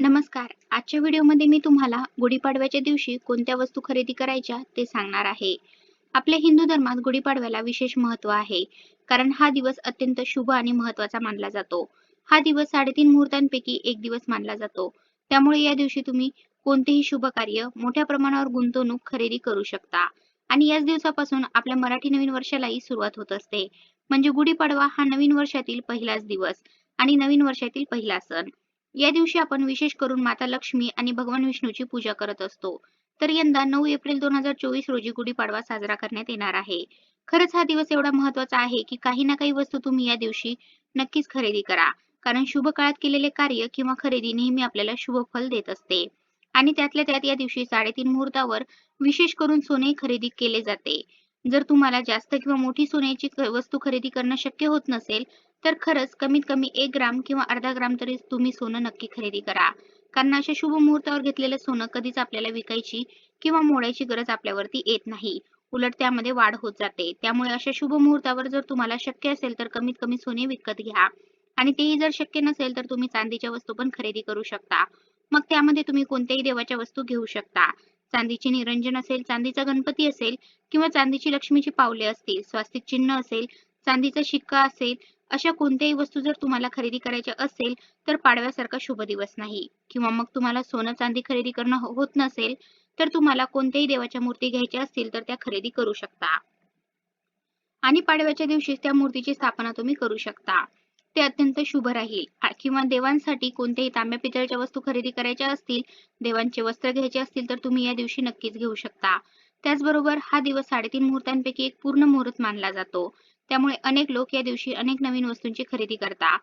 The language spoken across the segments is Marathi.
नमस्कार. आजच्या व्हिडिओमध्ये मी तुम्हाला गुढीपाडव्याच्या दिवशी कोणत्या वस्तू खरेदी करायच्या ते सांगणार आहे. आपल्या हिंदू धर्मात गुढीपाडव्याला विशेष महत्त्व आहे. कारण हा दिवस अत्यंत शुभ आणि महत्त्वाचा मानला जातो. हा दिवस साडेतीन मुहूर्तांपैकी एक दिवस मानला जातो. त्यामुळे या दिवशी तुम्ही कोणतेही शुभ कार्य मोठ्या प्रमाणावर गुंतवणूक खरेदी करू शकता. आणि याच दिवसापासून आपल्या मराठी नवीन वर्षालाही सुरुवात होत असते. म्हणजे गुढीपाडवा हा नवीन वर्षातील पहिलाच दिवस आणि नवीन वर्षातील पहिला सण. या दिवशी आपण विशेष करून माता लक्ष्मी आणि भगवान विष्णूची पूजा करत असतो. तर यंदा नऊ एप्रिल दोन हजार चोवीस रोजी गुढीपाडवा साजरा करण्यात येणार आहे. खरंच हा दिवस एवढा महत्त्वाचा आहे की काही ना काही वस्तू तुम्ही या दिवशी नक्कीच खरेदी करा. कारण शुभ काळात केलेले कार्य किंवा खरेदी नेहमी आपल्याला शुभ फल देत असते. आणि त्यातल्या त्यात या दिवशी साडेतीन मुहूर्तावर विशेष करून सोने खरेदी केले जाते. जर तुम्हाला जास्त किंवा मोठी सोन्याची वस्तू खरेदी करणं शक्य होत नसेल तर खरंच कमीत कमी एक ग्राम किंवा अर्धा ग्राम तरी तुम्ही सोनं नक्की खरेदी करा. कारण अशा शुभ मुहूर्तावर घेतलेलं सोनं कधीच आपल्याला विकायची किंवा मोडायची गरज आपल्यावरती येत नाही. उलट त्यामध्ये वाढ होत जाते. त्यामुळे अशा शुभ मुहूर्तावर जर तुम्हाला शक्य असेल तर कमीत कमी सोने विकत घ्या. आणि तेही जर शक्य नसेल तर तुम्ही चांदीच्या वस्तू पण खरेदी करू शकता. मग त्यामध्ये तुम्ही कोणत्याही देवाच्या वस्तू घेऊ शकता. चांदीचे निरंजन असेल चांदीचा गणपती असेल किंवा चांदीची लक्ष्मीची पावले असतील स्वास्तिक चिन्ह असेल चांदीचा शिक्का असेल अशा कोणत्याही वस्तू जर तुम्हाला खरेदी करायच्या असेल तर पाडव्यासारखा शुभ दिवस नाही. किंवा मग तुम्हाला सोनं चांदी खरेदी करणं हो-, होत नसेल तर तुम्हाला कोणत्याही देवाच्या मूर्ती घ्यायच्या असतील तर त्या खरेदी करू शकता. आणि पाडव्याच्या दिवशी त्या मूर्तीची स्थापना तुम्ही करू शकता. ते अत्यंत शुभ राहील. किंवा देवांसाठी कोणत्याही तांब्या पितळच्या वस्तू खरेदी करायच्या असतील देवांचे वस्त्र घ्यायचे असतील तर तुम्ही या दिवशी नक्कीच घेऊ शकता. त्याचबरोबर हा दिवस साडेतीन मुहूर्तांपैकी एक पूर्ण मुहूर्त मानला जातो. त्यामुळे अनेक लोक या दिवशी अनेक नवीन वस्तूंची खरेदी करतात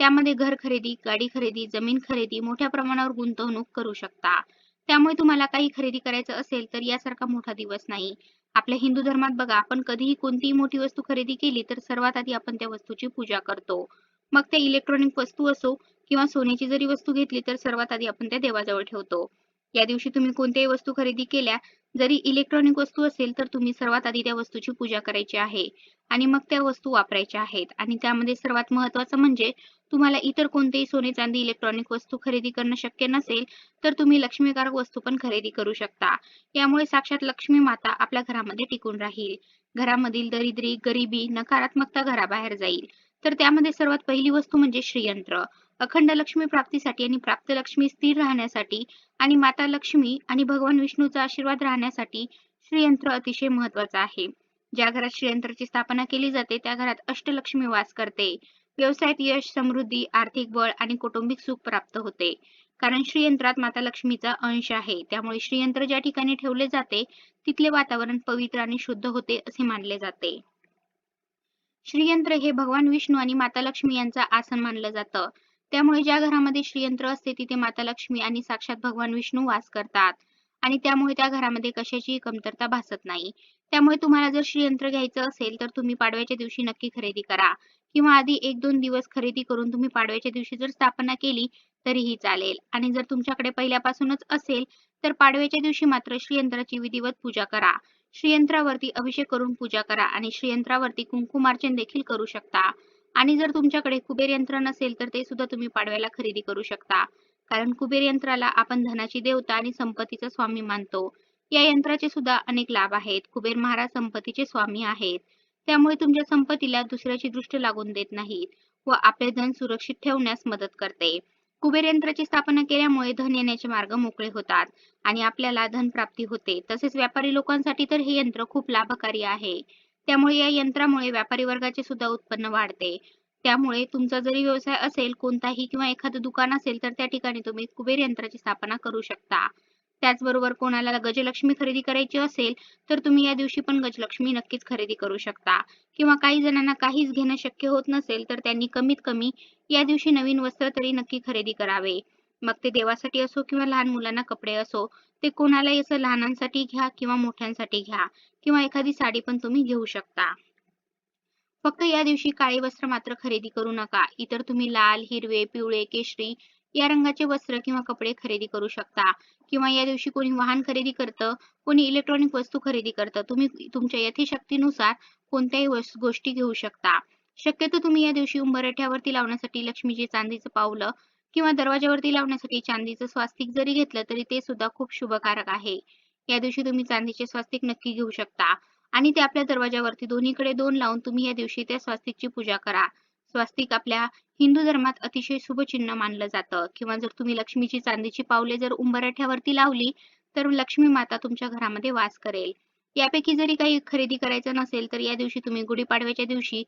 त्यामध्ये घर खरेदी गाडी खरेदी जमीन खरेदी मोठ्या प्रमाणावर गुंतवणूक करू शकता. त्यामुळे तुम्हाला काही खरेदी करायचं असेल तर यासारखा मोठा दिवस नाही. आपल्या हिंदू धर्मात बघा आपण कधीही कोणतीही मोठी वस्तू खरेदी केली तर सर्वात आधी आपण त्या वस्तूची पूजा करतो. मग त्या इलेक्ट्रॉनिक वस्तू असो किंवा सोन्याची जरी वस्तू घेतली तर सर्वात आधी आपण त्या देवाजवळ ठेवतो. या दिवशी तुम्ही कोणत्याही वस्तू खरेदी केल्या जरी इलेक्ट्रॉनिक वस्तू असेल तर तुम्ही सर्वात आधी त्या वस्तूची पूजा करायची आहे आणि मग त्या वस्तू वापरायच्या आहेत. आणि त्यामध्ये सर्वात महत्वाचं म्हणजे तुम्हाला इतर कोणतेही सोने चांदी इलेक्ट्रॉनिक वस्तू खरेदी करणं शक्य नसेल तर तुम्ही लक्ष्मीकारक वस्तू पण खरेदी करू शकता. यामुळे साक्षात लक्ष्मी माता आपल्या घरामध्ये टिकून राहील. घरामधील दरिद्री गरिबी नकारात्मकता घराबाहेर जाईल. तर त्यामध्ये सर्वात पहिली वस्तू म्हणजे श्रीयंत्र. अखंड लक्ष्मी प्राप्तीसाठी आणि प्राप्त लक्ष्मी स्थिर राहण्यासाठी आणि माता लक्ष्मी आणि भगवान विष्णूचा आशीर्वाद राहण्यासाठी श्रीयंत्र अतिशय महत्वाचं आहे. ज्या घरात श्रीयंत्राची स्थापना केली जाते त्या घरात अष्टलक्ष्मी वास करते. व्यवसायात यश समृद्धी आर्थिक बळ आणि कौटुंबिक सुख प्राप्त होते. कारण श्रीयंत्रात माता लक्ष्मीचा अंश आहे. त्यामुळे श्रीयंत्र ज्या ठिकाणी ठेवले जाते तिथले वातावरण पवित्र आणि शुद्ध होते असे मानले जाते. श्रीयंत्र हे भगवान विष्णू आणि माता लक्ष्मी यांचं आसन मानलं जातं. त्यामुळे ज्या घरामध्ये श्रीयंत्र असते तिथे माता लक्ष्मी आणि साक्षात भगवान विष्णू वास करतात. आणि त्यामुळे त्या घरामध्ये कशाचीही कमतरता भासत नाही. त्यामुळे तुम्हाला जर श्रीयंत्र घ्यायचं असेल तर तुम्ही पाडव्याच्या दिवशी नक्की खरेदी करा. किंवा आधी एक दोन दिवस खरेदी करून तुम्ही पाडव्याच्या दिवशी जर स्थापना केली तरीही चालेल. आणि जर तुमच्याकडे पहिल्यापासूनच असेल तर पाडव्याच्या दिवशी मात्र श्रीयंत्राची विधिवत पूजा करा. श्रीयंत्रावरती अभिषेक करून पूजा करा आणि श्रीयंत्रावरती कुंकुमार्चन देखील करू शकता. आणि जर तुमच्याकडे कुबेर यंत्र नसेल तर ते सुद्धा तुम्ही पाडव्याला खरेदी करू शकता. कारण कुबेर यंत्राला आपण धनाची देवता आणि संपत्तीचा स्वामी मानतो. या यंत्राचे सुद्धा अनेक लाभ आहेत. कुबेर महाराज संपत्तीचे स्वामी आहेत. त्यामुळे तुमच्या संपत्तीला दुसऱ्याची दृष्टी लागून देत नाहीत व आपले धन सुरक्षित ठेवण्यास मदत करते. कुबेर यंत्राची स्थापना केल्यामुळे धन येण्याचे मार्ग मोकळे होतात आणि आपल्याला धन प्राप्ती होते. तसेच व्यापारी लोकांसाठी तर हे यंत्र खूप लाभकारी आहे. त्यामुळे या यंत्रामुळे व्यापारी वर्गाचे सुद्धा उत्पन्न वाढते. त्यामुळे तुमचा जरी व्यवसाय असेल कोणताही किंवा एखादं दुकान असेल तर त्या ठिकाणी तुम्ही कुबेर यंत्राची स्थापना करू शकता. त्याचबरोबर कोणाला गजलक्ष्मी खरेदी करायची असेल तर तुम्ही या दिवशी पण गजलक्ष्मी नक्कीच खरेदी करू शकता. किंवा काही जणांना काहीच घेणं शक्य होत नसेल तर त्यांनी कमीत कमी या दिवशी नवीन वस्त्र तरी नक्की खरेदी करावे. मग ते देवासाठी असो किंवा लहान मुलांना कपडे असो ते कोणालाही असं लहानांसाठी घ्या किंवा मोठ्यांसाठी घ्या किंवा एखादी साडी पण तुम्ही घेऊ शकता. फक्त या दिवशी काळे वस्त्र मात्र खरेदी करू नका. इतर तुम्ही लाल हिरवे पिवळे केशरी या रंगाचे वस्त्र किंवा कपडे खरेदी करू शकता. किंवा या दिवशी कोणी वाहन खरेदी करतं कोणी इलेक्ट्रॉनिक वस्तू खरेदी करतं तुम्ही तुमच्या यथेशक्तीनुसार कोणत्याही गोष्टी घेऊ शकता. शक्यतो तुम्ही या दिवशी उंबरठ्यावरती लावण्यासाठी लक्ष्मीची चांदीचं पावलं किंवा दरवाजावरती लावण्यासाठी चांदीचं स्वास्तिक जरी घेतलं तरी ते सुद्धा खूप शुभकारक आहे. या दिवशी तुम्ही चांदीचे स्वास्तिक नक्की घेऊ शकता. आणि ते आपल्या दरवाजावरती दोन्हीकडे दोन लावून तुम्ही या दिवशी त्या स्वास्तिकची पूजा करा. स्वास्तिक आपल्या हिंदू धर्मात अतिशय शुभ चिन्ह मानलं जातं. किंवा जर तुम्ही लक्ष्मीची चांदीची पावले जर उंबरठ्यावरती लावली तर लक्ष्मी माता तुमच्या घरामध्ये वास करेल. यापैकी जरी काही खरेदी करायचं नसेल तर या दिवशी तुम्ही गुढीपाडव्याच्या दिवशी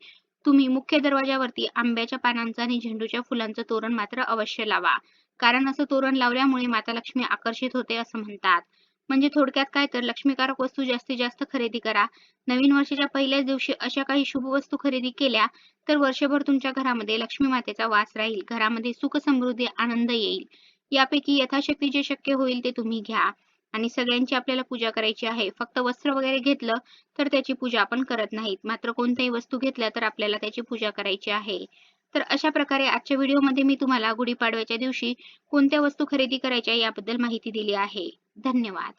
तुम्ही मुख्य दरवाजावरती आंब्याच्या पानांचा आणि झेंडूच्या फुलांचं तोरण मात्र अवश्य लावा. कारण असं तोरण लावल्यामुळे माता लक्ष्मी आकर्षित होते असं म्हणतात. म्हणजे थोडक्यात काय तर लक्ष्मीकारक वस्तू जास्तीत जास्त खरेदी करा. नवीन वर्षाच्या पहिल्याच दिवशी अशा काही शुभ वस्तू खरेदी केल्या तर वर्षभर तुमच्या घरामध्ये लक्ष्मी मातेचा वास राहील. घरामध्ये सुख समृद्धी आनंद येईल. यापैकी यथाशक्ती जे शक्य होईल ते तुम्ही घ्या. आणि सगळ्यांची आपल्याला पूजा करायची आहे. फक्त वस्त्र वगैरे घेतलं तर त्याची पूजा आपण करत नाहीत. मात्र कोणत्याही वस्तू घेतल्या तर आपल्याला त्याची पूजा करायची आहे. तर अशा प्रकारे आजच्या व्हिडिओमध्ये मी तुम्हाला गुढीपाडव्याच्या दिवशी कोणत्या वस्तू खरेदी करायच्या याबद्दल माहिती दिली आहे. धन्यवाद.